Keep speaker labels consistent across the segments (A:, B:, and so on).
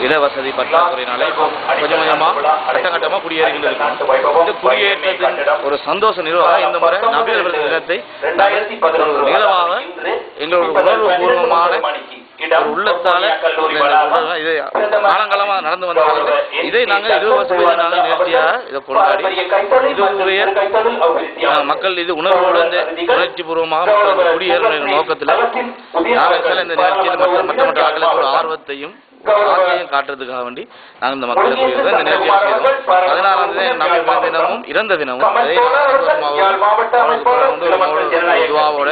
A: இடவசதி பற்றாக்குறையினால கொஞ்சம் கொஞ்சமாக கட்டங்கட்டமாக இருக்கோம் இந்த குடியேற்றத்தின் ஒரு சந்தோஷ நிறுவனம் இந்த முறை விருது தினத்தை நிகழ்வாக எங்களோட உணர்வு பூர்வமான ஒரு உள்ளத்தால இது காலங்காலமாக நடந்து வந்தாங்க இதை நாங்கள் இருபது வருஷம் நாங்கள் நிகழ்ச்சியாக இதை கொண்டாடி இதுக்குரிய மக்கள் இது உணர்வோடு இந்த உணர்ச்சி பூர்வமாக மக்கள் குடியேறும் நோக்கத்தில் நாங்கள் இந்த நிகழ்ச்சியில் மற்ற மற்ற மற்ற ஆட்களுக்கு ஒரு ஆர்வத்தையும் ஆசையும் காட்டுறதுக்காக வேண்டி நாங்கள் இந்த மக்களை இந்த நிகழ்ச்சியை செய்தோம் பதினாறாம் தேதி நம்பிக்கை தினமும் இறந்த தினமும் அதே துவாவோட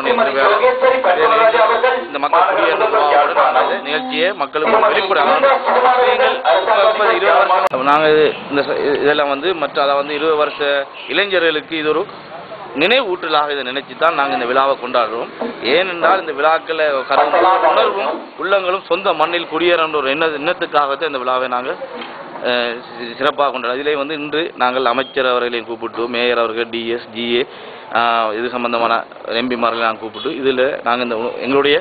A: நிகழ்ச்சி இந்த மக்கள் இந்த நிகழ்ச்சியை மக்களுக்கு வெளிப்பட நீங்கள் இருபது வருஷம் நாங்கள் இந்த இதெல்லாம் வந்து மற்ற அதாவது வந்து இருபது வருஷ இளைஞர்களுக்கு இது ஒரு நினைவூட்டலாக இதை நினைச்சு தான் நாங்கள் இந்த விழாவை கொண்டாடுறோம். ஏனென்றால் இந்த விழாக்களை கருத்து உணர்வும் உள்ளங்களும் சொந்த மண்ணில் குடியேறன்ற ஒரு எண்ண எண்ணத்துக்காகத்தான் இந்த விழாவை நாங்கள் சிறப்பாக கொண்டாடுறோம். இதிலே வந்து இன்று நாங்கள் அமைச்சர் அவர்களையும் கூப்பிட்டு மேயர் அவர்கள் டிஎஸ் ஜிஏ இது சம்பந்தமான எம்பிமார்களை நாங்கள் கூப்பிட்டு இதில் நாங்கள் இந்த எங்களுடைய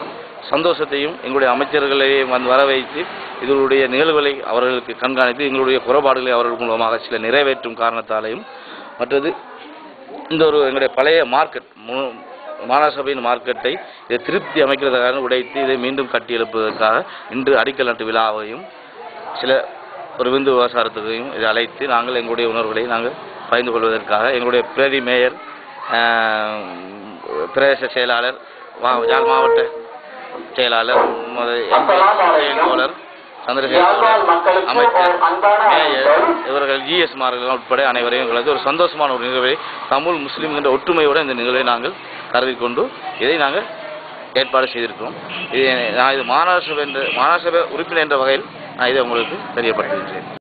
A: சந்தோஷத்தையும் எங்களுடைய அமைச்சர்களையும் வந்து வர வைத்து இதனுடைய நிகழ்வுகளை அவர்களுக்கு கண்காணித்து எங்களுடைய குறைபாடுகளை அவர்கள் மூலமாக சில நிறைவேற்றும் காரணத்தாலையும் மற்றது இந்த ஒரு எங்களுடைய பழைய மார்க்கெட் மாநகர சபையின் மார்க்கெட்டை இதை திருப்தி அமைக்கிறதுக்காக உடைத்து இதை மீண்டும் கட்டி எழுப்புவதற்காக இன்று அடிக்கல் நட்டு விழாவையும் சில ஒரு விந்து விவசாரத்துக்கையும் இதை அழைத்து நாங்கள் எங்களுடைய உணர்வுகளை நாங்கள் பகிர்ந்து கொள்வதற்காக எங்களுடைய பிரதி மேயர் பிரதேச செயலாளர் யாழ் மாவட்ட செயலாளர் செயலாளர் சந்திரசேகர் அமைச்சர் மேயர் இவர்கள் ஜிஎஸ் மார்கள் உட்பட அனைவரையும் எங்களது ஒரு சந்தோஷமான ஒரு நிகழ்வை தமிழ் முஸ்லீம் என்ற ஒற்றுமையோடு இந்த நிகழ்வை நாங்கள் கருதி கொண்டு இதை நாங்கள் ஏற்பாடு செய்திருக்கிறோம். இது நான் இது மாநகர சபை என்ற மாநகர சபை உறுப்பினர் என்ற வகையில் நான் இதை உங்களுக்கு தெரியப்படுத்துகின்றேன்.